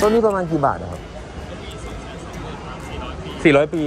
ต้นนี้ประมาณกี่บาทอะครับสี่ร้อยปี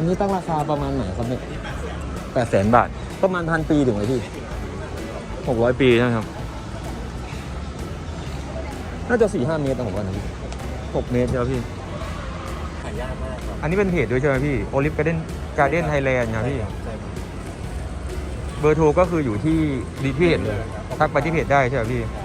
อืมอันนี้ตั้งราคาประมาณไหนครับเนี่ยแปดแสนบาท ประมาณพันปีถึงไหมพี่หกร้อยปีนะครับ น่าจะสี่ห้าเมตรนะผมว่านะพี่หกเมตรใช่ไหมพี่ หายากมากครับอันนี้เป็นเพจด้วยใช่ไหมพี่โอลิฟการ์เด้นการ์เด้นไทยแลนด์ครับพี่ ใช่ครับ เบอร์โทรก็คืออยู่ที่ดีที่เพจเลยทักไปที่เพจได้ใช่ไหมพี่ ใช่